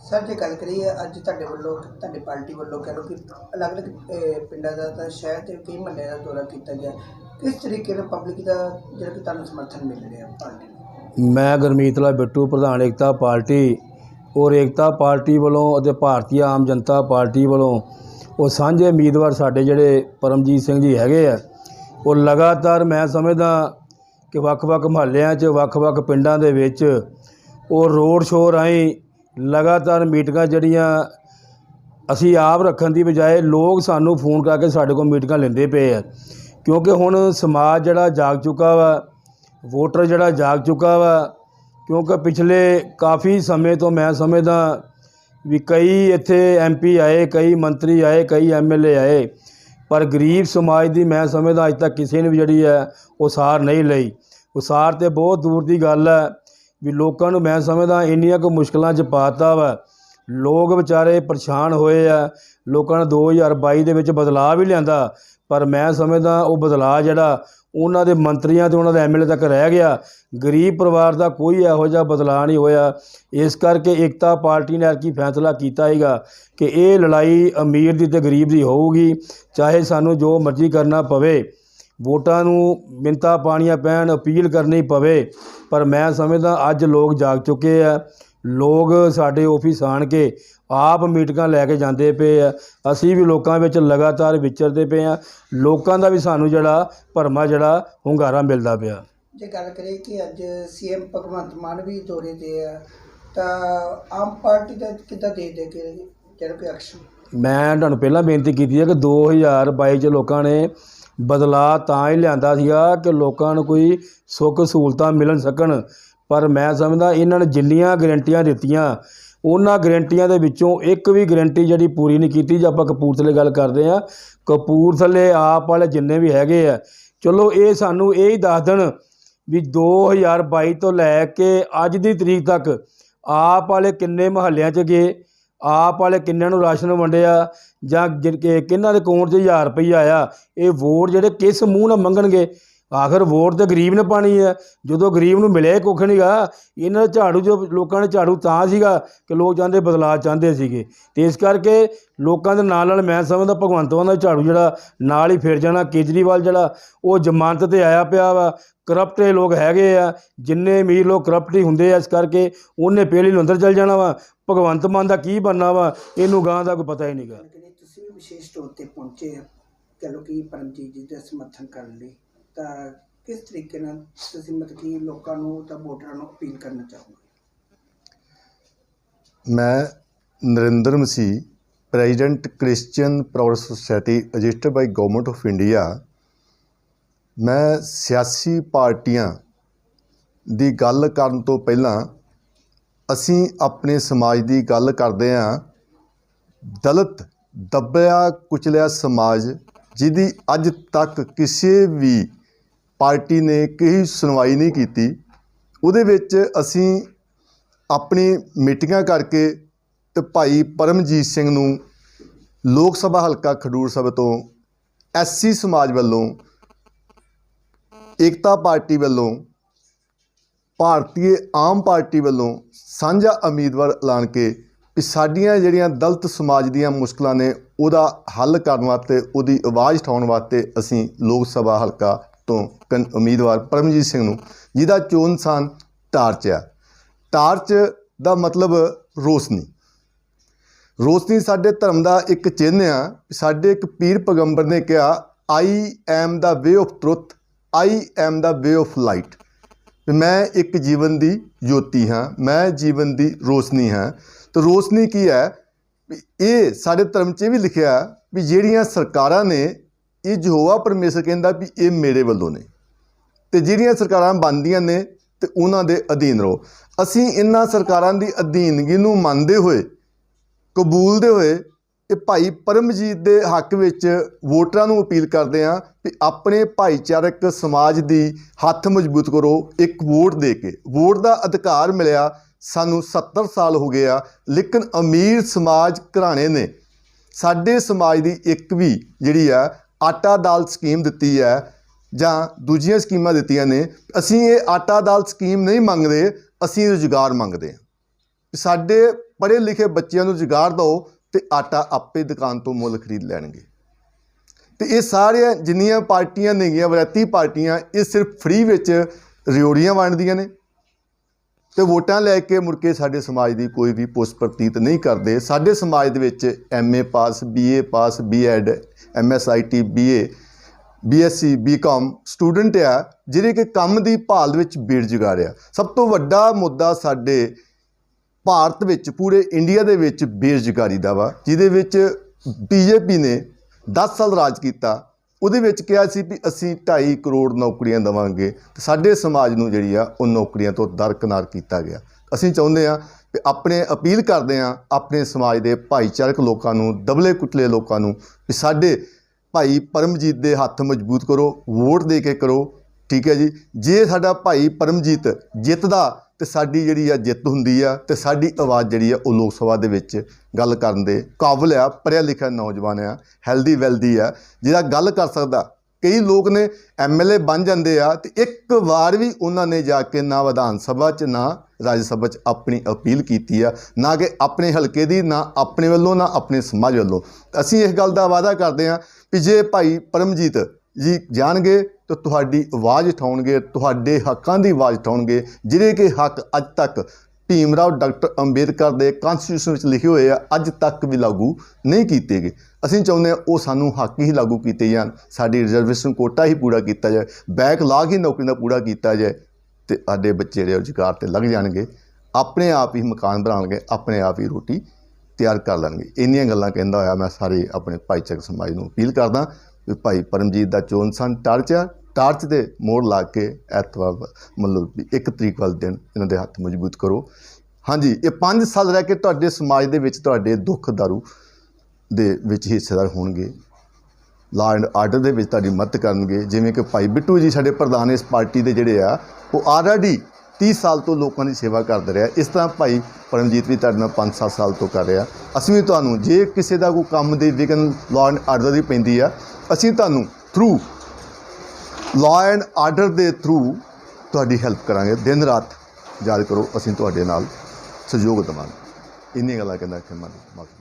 Sir, ਜੇ ਗੱਲ ਕਰੀਏ ਅੱਜ ਤੁਹਾਡੇ ਵੱਲੋਂ, ਤੁਹਾਡੀ ਪਾਰਟੀ ਵੱਲੋਂ ਕਹਿ ਲਓ ਕਿ ਅਲੱਗ-ਅਲੱਗ ਪਿੰਡਾਂ ਦਾ ਤਾਂ ਸ਼ਹਿਰ ਦੇ ਕਈ ਮਹੱਲਿਆਂ ਦਾ ਦੌਰਾ ਕੀਤਾ ਗਿਆ। ਕਿਸ ਤਰੀਕੇ ਨਾਲ ਪਬਲਿਕ ਦਾ ਜਿਹੜਾ ਕਿ ਤੁਹਾਨੂੰ ਸਮਰਥਨ ਮਿਲ ਰਿਹਾ ਪਾਰਟੀ ਨੂੰ? ਮੈਂ ਗੁਰਮੀਤਲਾ ਬਿੱਟੂ, ਪ੍ਰਧਾਨ ਏਕਤਾ ਪਾਰਟੀ ਔਰ ਏਕਤਾ ਪਾਰਟੀ ਵੱਲੋਂ ਅਤੇ ਭਾਰਤੀ ਆਮ ਜਨਤਾ ਪਾਰਟੀ ਵੱਲੋਂ ਉਹ ਸਾਂਝੇ ਉਮੀਦਵਾਰ ਸਾਡੇ ਜਿਹੜੇ ਪਰਮਜੀਤ ਸਿੰਘ ਜੀ ਹੈਗੇ ਆ, ਉਹ ਲਗਾਤਾਰ ਮੈਂ ਸਮਝਦਾ ਕਿ ਵੱਖ-ਵੱਖ ਮਹੱਲਿਆਂ 'ਚ, ਵੱਖ-ਵੱਖ ਪਿੰਡਾਂ ਦੇ ਵਿੱਚ ਉਹ ਰੋਡ ਸ਼ੋਅ ਰਾਹੀਂ ਲਗਾਤਾਰ ਮੀਟਿੰਗਾਂ ਜਿਹੜੀਆਂ ਅਸੀਂ ਆਪ ਰੱਖਣ ਦੀ ਬਜਾਏ ਲੋਕ ਸਾਨੂੰ ਫੋਨ ਕਰਕੇ ਸਾਡੇ ਕੋਲ ਮੀਟਿੰਗਾਂ ਲੈਂਦੇ ਪਏ ਆ। ਕਿਉਂਕਿ ਹੁਣ ਸਮਾਜ ਜਿਹੜਾ ਜਾਗ ਚੁੱਕਾ ਵਾ, ਵੋਟਰ ਜਿਹੜਾ ਜਾਗ ਚੁੱਕਾ ਵਾ, ਕਿਉਂਕਿ ਪਿਛਲੇ ਕਾਫੀ ਸਮੇਂ ਤੋਂ ਮੈਂ ਸਮਝਦਾ ਵੀ ਕਈ ਇੱਥੇ ਐਮਪੀ ਆਏ, ਕਈ ਮੰਤਰੀ ਆਏ, ਕਈ ਐਮਐਲਏ ਆਏ, ਪਰ ਗਰੀਬ ਸਮਾਜ ਦੀ ਮੈਂ ਸਮਝਦਾ ਅੱਜ ਤੱਕ ਕਿਸੇ ਨੇ ਵੀ ਜਿਹੜੀ ਹੈ ਉਹ ਸਾਰ ਨਹੀਂ ਲਈ। ਉਹ ਸਾਰ ਤੇ ਬਹੁਤ ਦੂਰ ਦੀ ਗੱਲ ਹੈ। ਵੀ ਲੋਕਾਂ ਨੂੰ ਮੈਂ ਸਮਝਦਾ ਇੰਨੀਆਂ ਕੁ ਮੁਸ਼ਕਲਾਂ 'ਚ ਪਾਤਾ ਵਾ। ਲੋਕ ਵਿਚਾਰੇ ਪਰੇਸ਼ਾਨ ਹੋਏ ਆ। ਲੋਕਾਂ ਨੇ 2022 ਦੇ ਵਿੱਚ ਬਦਲਾਅ ਵੀ ਲਿਆਂਦਾ। ਪਰ ਮੈਂ ਸਮਝਦਾ ਉਹ ਬਦਲਾਅ ਜਿਹੜਾ ਉਹਨਾਂ ਦੇ ਮੰਤਰੀਆਂ ਤੇ ਉਹਨਾਂ ਦੇ ਐਮਐਲਏ ਤੱਕ ਰਹਿ ਗਿਆ। ਗਰੀਬ ਪਰਿਵਾਰ ਦਾ ਕੋਈ ਇਹੋ ਜਿਹਾ ਬਦਲਾਅ ਨਹੀਂ ਹੋਇਆ। ਇਸ ਕਰਕੇ ਏਕਤਾ ਪਾਰਟੀ ਨੇ ਐਤਕੀ ਫੈਸਲਾ ਕੀਤਾ ਹੈਗਾ ਕਿ ਇਹ ਲੜਾਈ ਅਮੀਰ ਦੀ ਤੇ ਗਰੀਬ ਦੀ ਹੋਊਗੀ। ਚਾਹੇ ਸਾਨੂੰ ਜੋ ਮਰਜ਼ੀ ਕਰਨਾ ਪਵੇ। ਵੋਟਾਂ ਨੂੰ ਮਿੰਤਾ ਪਾਣੀਆਂ ਪੈਣ ਅਪੀਲ ਕਰਨੀ ਪਵੇ। ਪਰ ਮੈਂ ਸਮਝਦਾ ਅੱਜ ਲੋਕ ਜਾਗ ਚੁੱਕੇ ਆ। ਲੋਕ ਸਾਡੇ ਆਫਿਸ ਆਣ ਕੇ ਆਪ ਮੀਟਿੰਗਾਂ ਲੈ ਕੇ ਜਾਂਦੇ ਪਏ ਆ। ਅਸੀਂ ਵੀ ਲੋਕਾਂ ਵਿੱਚ ਲਗਾਤਾਰ ਵਿਚਰਦੇ ਪਏ ਆ। ਲੋਕਾਂ ਦਾ ਵੀ ਸਾਨੂੰ ਜਿਹੜਾ ਭਰਮਾ ਜਿਹੜਾ ਹੁੰਗਾਰਾ ਮਿਲਦਾ ਪਿਆ। ਜੇ ਗੱਲ ਕਰੀਏ ਕਿ ਅੱਜ ਸੀਐਮ ਭਗਵੰਤ ਮਾਨ ਵੀ ਦੌਰੇ ਤੇ ਆ ਤਾਂ ਆਮ ਪਾਰਟੀ ਦਾ ਕਿੱਦਾਂ ਦੇ ਦੇ ਕੇ ਜਿਹੜਾ ਕਿ ਐਕਸ਼ਨ ਮੈਂ ਤੁਹਾਨੂੰ ਪਹਿਲਾਂ ਬੇਨਤੀ ਕੀਤੀ ਹੈ ਕਿ 2022 ਚ ਲੋਕਾਂ ਨੇ ਬਦਲਾਅ ਤਾਂ ਹੀ ਲਿਆਂਦਾ ਸੀਗਾ ਕਿ ਲੋਕਾਂ ਨੂੰ ਕੋਈ ਸੁੱਖ ਸਹੂਲਤਾਂ ਮਿਲਣ ਸਕਣ। ਪਰ ਮੈਂ ਸਮਝਦਾ ਇਹਨਾਂ ਨੇ ਜਿੰਨੀਆਂ ਗਰੰਟੀਆਂ ਦਿੱਤੀਆਂ, ਉਹਨਾਂ ਗਰੰਟੀਆਂ ਦੇ ਵਿੱਚੋਂ ਇੱਕ ਵੀ ਗਰੰਟੀ ਜਿਹੜੀ ਪੂਰੀ ਨਹੀਂ ਕੀਤੀ, ਜੇ ਆਪਾਂ ਕਪੂਰਥਲੇ ਗੱਲ ਕਰਦੇ ਆ ਕਪੂਰਥਲੇ ਆਪ ਵਾਲੇ ਜਿੰਨੇ ਵੀ ਹੈਗੇ ਆ, ਚਲੋ ਇਹ ਸਾਨੂੰ ਇਹ ਹੀ ਦੱਸ ਦੇਣ ਵੀ 2022 ਤੋਂ ਲੈ ਕੇ ਅੱਜ ਦੀ ਤਰੀਕ ਤੱਕ ਆਪ ਵਾਲੇ ਕਿੰਨੇ ਮਹੱਲਿਆਂ 'ਚ ਗਏ ਆਪ ਵਾਲੇ ਕਿੰਨਿਆਂ ਨੂੰ ਰਾਸ਼ਨ ਵੰਡਿਆ ਜਾਂ ਜਿਨ ਕਿਹਨਾਂ ਦੇ ਅਕਾਊਂਟ 'ਚ 1000 ਰੁਪਈਆ ਆਇਆ? ਇਹ ਵੋਟ ਜਿਹੜੇ ਕਿਸ ਮੂੰਹ ਨਾਲ ਮੰਗਣਗੇ? ਆਖਰ ਵੋਟ ਤੇ ਗਰੀਬ ਨੇ ਪਾਣੀ ਹੈ ਜਦੋਂ ਗਰੀਬ ਨੂੰ ਮਿਲਿਆ ਹੀ ਕੁੱਖ ਨਹੀਂਗਾ ਇਹਨਾਂ ਦਾ ਝਾੜੂ ਜੋ ਲੋਕਾਂ ਨੇ ਝਾੜੂ ਤਾਂ ਸੀਗਾ ਕਿ ਲੋਕ ਚਾਹੁੰਦੇ ਬਦਲਾਅ ਚਾਹੁੰਦੇ ਸੀਗੇ। ਤੇ ਇਸ ਕਰਕੇ ਲੋਕਾਂ ਦੇ ਨਾਲ ਨਾਲ ਮੈਂ ਸਮਝਦਾ ਭਗਵੰਤ ਮਾਨ ਦਾ ਝਾੜੂ ਜਿਹੜਾ ਨਾਲ ਹੀ ਫਿਰ ਜਾਣਾ, ਕੇਜਰੀਵਾਲ ਜਿਹੜਾ, ਉਹ ਜ਼ਮਾਨਤ ਤੇ ਆਇਆ ਪਿਆ ਵਾ। ਕਰਪਟ ਇਹ ਲੋਕ ਹੈਗੇ ਆ। ਜਿੰਨੇ ਅਮੀਰ ਲੋਕ ਕਰਪਟ ਹੀ ਹੁੰਦੇ ਆ, ਇਸ ਕਰਕੇ ਉਹਨੇ ਪਹਿਲੀ ਨੂੰ ਅੰਦਰ ਚਲ ਜਾਣਾ ਵਾ। ਭਗਵੰਤ ਮਾਨ ਦਾ ਕੀ ਬਣਨਾ ਵਾ ਇਹਨੂੰ ਗਾਂ ਦਾ ਕੋਈ ਪਤਾ ਹੀ ਨਹੀਂਗਾ। ਕਰੀਏ ਤੁਸੀਂ ਵੀ ਵਿਸ਼ੇਸ਼ ਤੌਰ ਤੇ ਪਹੁੰਚੇ ਆ। ਲਓ ਕਿ ਪਰਮਜੀਤ ਜੀ ਦਾ ਸਮਰਥਨ ਕਰਨ ਲਈ। ਤਾਂ ਕਿਸ ਤਰੀਕੇ ਨਾਲ ਤੁਸੀਂ ਮਤਲਬ ਕਿ ਲੋਕਾਂ ਨੂੰ ਤਾਂ ਵੋਟਰਾਂ ਨੂੰ ਅਪੀਲ ਕਰਨਾ ਚਾਹੋਗੇ? ਮੈਂ Narinder Masih president Christian progress society registered by government of India ਮੈਂ ਸਿਆਸੀ ਪਾਰਟੀਆਂ ਦੀ ਗੱਲ ਕਰਨ ਤੋਂ ਪਹਿਲਾਂ ਅਸੀਂ ਆਪਣੇ ਸਮਾਜ ਦੀ ਗੱਲ ਕਰਦੇ ਹਾਂ। ਦਲਿਤ, ਦੱਬਿਆ, ਕੁਚਲਿਆ ਸਮਾਜ, ਜਿਹਦੀ ਅੱਜ ਤੱਕ ਕਿਸੇ ਵੀ ਪਾਰਟੀ ਨੇ ਕਹੀ ਸੁਣਵਾਈ ਨਹੀਂ ਕੀਤੀ, ਉਹਦੇ ਵਿੱਚ ਅਸੀਂ ਆਪਣੀ ਮੀਟਿੰਗਾਂ ਕਰਕੇ ਤੇ ਭਾਈ ਪਰਮਜੀਤ ਸਿੰਘ ਨੂੰ ਲੋਕ ਸਭਾ ਹਲਕਾ ਖਡੂਰ ਸਾਹਿਬ ਤੋਂ ਐਸਸੀ ਸਮਾਜ ਵੱਲੋਂ, ਏਕਤਾ ਪਾਰਟੀ ਵੱਲੋਂ ਭਾਰਤੀ ਆਮ ਪਾਰਟੀ ਵੱਲੋਂ ਸਾਂਝਾ ਉਮੀਦਵਾਰ ਐਲਾਨ ਕੇ ਵੀ ਸਾਡੀਆਂ ਜਿਹੜੀਆਂ ਦਲਿਤ ਸਮਾਜ ਦੀਆਂ ਮੁਸ਼ਕਲਾਂ ਨੇ ਉਹਦਾ ਹੱਲ ਕਰਨ ਵਾਸਤੇ, ਉਹਦੀ ਆਵਾਜ਼ ਉਠਾਉਣ ਵਾਸਤੇ ਅਸੀਂ ਲੋਕ ਸਭਾ ਹਲਕਾ ਤੋਂ ਕਨ- ਉਮੀਦਵਾਰ ਪਰਮਜੀਤ ਸਿੰਘ ਨੂੰ ਜਿਹਦਾ ਚੋਣ ਨਿਸ਼ਾਨ ਟਾਰਚ ਆ। ਟਾਰਚ ਦਾ ਮਤਲਬ ਰੋਸ਼ਨੀ। ਰੋਸ਼ਨੀ ਸਾਡੇ ਧਰਮ ਦਾ ਇੱਕ ਚਿੰਨ੍ਹ ਆ। ਸਾਡੇ ਇੱਕ ਪੀਰ ਪੈਗੰਬਰ ਨੇ ਕਿਹਾ I am the way of truth I am the way of light ਮੈਂ ਇੱਕ ਜੀਵਨ ਦੀ ਜੋਤੀ ਹਾਂ, ਮੈਂ ਜੀਵਨ ਦੀ ਰੋਸ਼ਨੀ ਹਾਂ। ਤੇ ਰੋਸ਼ਨੀ ਕੀ ਹੈ? ਵੀ ਇਹ ਸਾਡੇ ਧਰਮ 'ਚ ਇਹ ਵੀ ਲਿਖਿਆ ਵੀ ਜਿਹੜੀਆਂ ਸਰਕਾਰਾਂ ਨੇ, ਇਹ ਯਹੋਵਾ ਪਰਮੇਸ਼ਰ ਕਹਿੰਦਾ ਵੀ ਇਹ ਮੇਰੇ ਵੱਲੋਂ ਨੇ। ਤੇ ਜਿਹੜੀਆਂ ਸਰਕਾਰਾਂ ਬਣਦੀਆਂ ਨੇ, ਤੇ ਉਹਨਾਂ ਦੇ ਅਧੀਨ ਰਹੋ। ਅਸੀਂ ਇਹਨਾਂ ਸਰਕਾਰਾਂ ਦੀ ਅਧੀਨਗੀ ਨੂੰ ਮੰਨਦੇ ਹੋਏ, ਕਬੂਲਦੇ ਹੋਏ ਇਹ ਭਾਈ ਪਰਮਜੀਤ ਦੇ ਹੱਕ ਵਿੱਚ ਵੋਟਰਾਂ ਨੂੰ ਅਪੀਲ ਕਰਦੇ ਹਾਂ ਵੀ ਆਪਣੇ ਭਾਈਚਾਰਕ ਸਮਾਜ ਦੀ ਹੱਥ ਮਜ਼ਬੂਤ ਕਰੋ, ਇੱਕ ਵੋਟ ਦੇ ਕੇ। ਵੋਟ ਦਾ ਅਧਿਕਾਰ ਮਿਲਿਆ ਸਾਨੂੰ 70 ਸਾਲ ਹੋ ਗਏ ਆ, ਲੇਕਿਨ ਅਮੀਰ ਸਮਾਜ ਘਰਾਣੇ ਨੇ। ਸਾਡੇ ਸਮਾਜ ਦੀ ਇੱਕ ਵੀ ਜਿਹੜੀ ਆ, ਆਟਾ ਦਾਲ ਸਕੀਮ ਦਿੱਤੀ ਹੈ ਜਾਂ ਦੂਜੀਆਂ ਸਕੀਮਾਂ ਦਿੱਤੀਆਂ ਨੇ, ਅਸੀਂ ਇਹ ਆਟਾ ਦਾਲ ਸਕੀਮ ਨਹੀਂ ਮੰਗਦੇ, ਅਸੀਂ ਰੁਜ਼ਗਾਰ ਮੰਗਦੇ ਹਾਂ। ਸਾਡੇ ਪੜ੍ਹੇ ਲਿਖੇ ਬੱਚਿਆਂ ਨੂੰ ਰੁਜ਼ਗਾਰ ਦਿਓ ਤੇ ਆਟਾ ਆਪੇ ਦੁਕਾਨ ਤੋਂ ਮੁੱਲ ਖਰੀਦ ਲੈਣਗੇ। ਤੇ ਇਹ ਸਾਰੀਆਂ ਜਿੰਨੀਆਂ ਪਾਰਟੀਆਂ ਨੇਗੀਆਂ ਵਿਰਾਤੀ ਪਾਰਟੀਆਂ, ਇਹ ਸਿਰਫ ਫ੍ਰੀ ਵਿੱਚ ਰਿਓੜੀਆਂ ਵੰਡਦੀਆਂ ਨੇ। ਤੇ ਵੋਟਾਂ ਲੈ ਕੇ ਮੁੜ ਕੇ ਸਾਡੇ ਸਮਾਜ ਦੀ ਕੋਈ ਵੀ ਪੁੱਛ ਪ੍ਰਤੀਤ ਨਹੀਂ ਕਰਦੇ। ਸਾਡੇ ਸਮਾਜ ਦੇ ਵਿੱਚ MA pass BA pass BEd MSIT BA BSc BCom student ਆ ਜਿਹੜੇ ਕਿ ਕੰਮ ਦੀ ਭਾਲ ਵਿੱਚ ਬੇਰੁਜ਼ਗਾਰ ਆ ਸਭ ਤੋਂ ਵੱਡਾ ਮੁੱਦਾ ਸਾਡੇ ਭਾਰਤ ਵਿੱਚ, ਪੂਰੇ ਇੰਡੀਆ ਦੇ ਵਿੱਚ ਬੇਰੁਜ਼ਗਾਰੀ ਦਾ ਵਾ, ਜਿਹਦੇ ਵਿੱਚ ਬੀਜੇਪੀ ਨੇ 10 ਸਾਲ ਰਾਜ ਕੀਤਾ। ਉਹਦੇ ਵਿੱਚ ਕਿਹਾ ਸੀ ਵੀ ਅਸੀਂ 2.5 ਕਰੋੜ ਨੌਕਰੀਆਂ ਦੇਵਾਂਗੇ ਤੇ ਸਾਡੇ ਸਮਾਜ ਨੂੰ ਜਿਹੜੀ ਆ, ਉਹ ਨੌਕਰੀਆਂ ਤੋਂ ਦਰਕਨਾਰ ਕੀਤਾ ਗਿਆ। ਅਸੀਂ ਚਾਹੁੰਦੇ ਆ ਕਿ ਆਪਣੇ ਅਪੀਲ ਕਰਦੇ ਆ ਆਪਣੇ ਸਮਾਜ ਦੇ ਭਾਈਚਾਰਕ ਲੋਕਾਂ ਨੂੰ ਦਬਲੇ ਕੁਟਲੇ ਲੋਕਾਂ ਨੂੰ, ਵੀ ਸਾਡੇ ਭਾਈ ਪਰਮਜੀਤ ਦੇ ਹੱਥ ਮਜ਼ਬੂਤ ਕਰੋ, ਵੋਟ ਦੇ ਕੇ ਕਰੋ ਠੀਕ ਹੈ ਜੀ? ਜੇ ਸਾਡਾ ਭਾਈ ਪਰਮਜੀਤ ਜਿੱਤਦਾ ਤੇ ਸਾਡੀ ਜਿਹੜੀ ਆ ਜਿੱਤ ਹੁੰਦੀ ਆ ਤੇ ਸਾਡੀ ਆਵਾਜ਼ ਜਿਹੜੀ ਆ ਉਹ ਲੋਕ ਸਭਾ ਦੇ ਵਿੱਚ ਗੱਲ ਕਰਨ ਦੇ ਕਾਬਲ ਆ, ਪੜ੍ਹਿਆ ਲਿਖਿਆ ਨੌਜਵਾਨ ਆ ਹੈਲਦੀ ਵੈਲਦੀ ਆ ਜਿਹੜਾ ਗੱਲ ਕਰ ਸਕਦਾ। ਕਈ ਲੋਕ ਨੇ ਐਮਐਲਏ ਬਣ ਜਾਂਦੇ ਆ ਤੇ ਇੱਕ ਵਾਰ ਵੀ ਉਹਨਾਂ ਨੇ ਜਾ ਕੇ ਨਾ ਵਿਧਾਨ ਸਭਾ 'ਚ, ਨਾ ਰਾਜ ਸਭਾ 'ਚ ਆਪਣੀ ਅਪੀਲ ਕੀਤੀ ਆ, ਨਾ ਕਿ ਆਪਣੇ ਹਲਕੇ ਦੀ, ਨਾ ਆਪਣੇ ਵੱਲੋਂ, ਨਾ ਆਪਣੇ ਸਮਾਜ ਵੱਲੋਂ। ਅਸੀਂ ਇਸ ਗੱਲ ਦਾ ਵਾਅਦਾ ਕਰਦੇ ਆ ਕਿ ਜੇ ਭਾਈ ਪਰਮਜੀਤ ਜੀ ਜਾਣਗੇ ਤਾਂ ਤੁਹਾਡੀ ਆਵਾਜ਼ ਉਠਾਉਣਗੇ, ਤੁਹਾਡੇ ਹੱਕਾਂ ਦੀ ਆਵਾਜ਼ ਉਠਾਉਣਗੇ, ਜਿਹੜੇ ਕਿ ਹੱਕ ਅੱਜ ਤੱਕ ਭੀਮ ਰਾਓ ਡਾਕਟਰ ਅੰਬੇਦਕਰ ਦੇ ਕਨਸਟੀਟਿਊਸ਼ਨ ਵਿੱਚ ਲਿਖੇ ਹੋਏ ਆ, ਅੱਜ ਤੱਕ ਵੀ ਲਾਗੂ ਨਹੀਂ ਕੀਤੇ ਗਏ। ਅਸੀਂ ਚਾਹੁੰਦੇ ਹਾਂ ਉਹ ਸਾਨੂੰ ਹੱਕ ਹੀ ਲਾਗੂ ਕੀਤੇ ਜਾਣ, ਸਾਡੀ ਰਿਜ਼ਰਵੇਸ਼ਨ ਕੋਟਾ ਹੀ ਪੂਰਾ ਕੀਤਾ ਜਾਏ ਬੈਕਲਾਗ ਹੀ ਨੌਕਰੀ ਦਾ ਪੂਰਾ ਕੀਤਾ ਜਾਏ ਤੇ ਸਾਡੇ ਬੱਚੇ ਜਿਹੜੇ ਰੁਜ਼ਗਾਰ ਤੇ ਲੱਗ ਜਾਣਗੇ। ਆਪਣੇ ਆਪ ਹੀ ਮਕਾਨ ਬਣਾਉਣਗੇ, ਆਪਣੇ ਆਪ ਹੀ ਰੋਟੀ ਤਿਆਰ ਕਰ ਲੈਣਗੇ। ਇੰਨੀਆਂ ਗੱਲਾਂ ਕਹਿੰਦਾ ਹੋਇਆ ਮੈਂ ਸਾਰੇ ਆਪਣੇ ਭਾਈਚਾਰਕ ਸਮਾਜ ਨੂੰ ਅਪੀਲ ਕਰਦਾ। ਭਾਈ ਪਰਮਜੀਤ ਦਾ ਚੋਣ ਸਨ, ਟਾਰਚ ਆ, ਟਾਰਚ ਦੇ ਮੋੜ ਲਾ ਕੇ ਐਤਵਾਰ ਮਤਲਬ ਵੀ ਇੱਕ ਤਰੀਕ ਵਾਲੇ ਦਿਨ ਇਹਨਾਂ ਦੇ ਹੱਥ ਮਜ਼ਬੂਤ ਕਰੋ। ਹਾਂਜੀ, ਇਹ 5 ਸਾਲ ਰਹਿ ਕੇ ਤੁਹਾਡੇ ਸਮਾਜ ਦੇ ਵਿੱਚ ਤੁਹਾਡੇ ਦੁੱਖ ਦਾਰੂ ਦੇ ਵਿੱਚ ਹਿੱਸੇਦਾਰ ਹੋਣਗੇ। ਲਾ ਐਂਡ ਆਰਡਰ ਦੇ ਵਿੱਚ ਤੁਹਾਡੀ ਮਦਦ ਕਰਨਗੇ। ਜਿਵੇਂ ਕਿ ਭਾਈ ਬਿੱਟੂ ਜੀ ਸਾਡੇ ਪ੍ਰਧਾਨ ਇਸ ਪਾਰਟੀ ਦੇ ਜਿਹੜੇ ਆ, ਉਹ ਆਲਰੇਡੀ 30 ਸਾਲ ਤੋਂ ਲੋਕਾਂ ਦੀ ਸੇਵਾ ਕਰਦੇ ਰਿਹਾ। ਇਸ ਤਰ੍ਹਾਂ ਭਾਈ ਪਰਮਜੀਤ ਵੀ ਤੁਹਾਡੇ ਨਾਲ 5-7 ਸਾਲ ਤੋਂ ਕਰ ਰਿਹਾ। ਅਸੀਂ ਵੀ ਤੁਹਾਨੂੰ, ਜੇ ਕਿਸੇ ਦਾ ਕੋਈ ਕੰਮ ਦੀ ਵਿਗਨ ਲਾ ਐਂਡ ਆਰਡਰ ਦੀ ਪੈਂਦੀ ਆ, ਅਸੀਂ ਤੁਹਾਨੂੰ ਥਰੂ ਲਾਅ ਐਂਡ ਆਰਡਰ ਦੇ ਥਰੂ ਤੁਹਾਡੀ ਹੈਲਪ ਕਰਾਂਗੇ। ਦਿਨ ਰਾਤ ਯਾਦ ਕਰੋ, ਅਸੀਂ ਤੁਹਾਡੇ ਨਾਲ ਸਹਿਯੋਗ ਦੇਵਾਂਗੇ। ਇੰਨੀਆਂ ਗੱਲਾਂ ਕਹਿੰਦਾ ਕਿ ਮਨ ਮਾਫੀ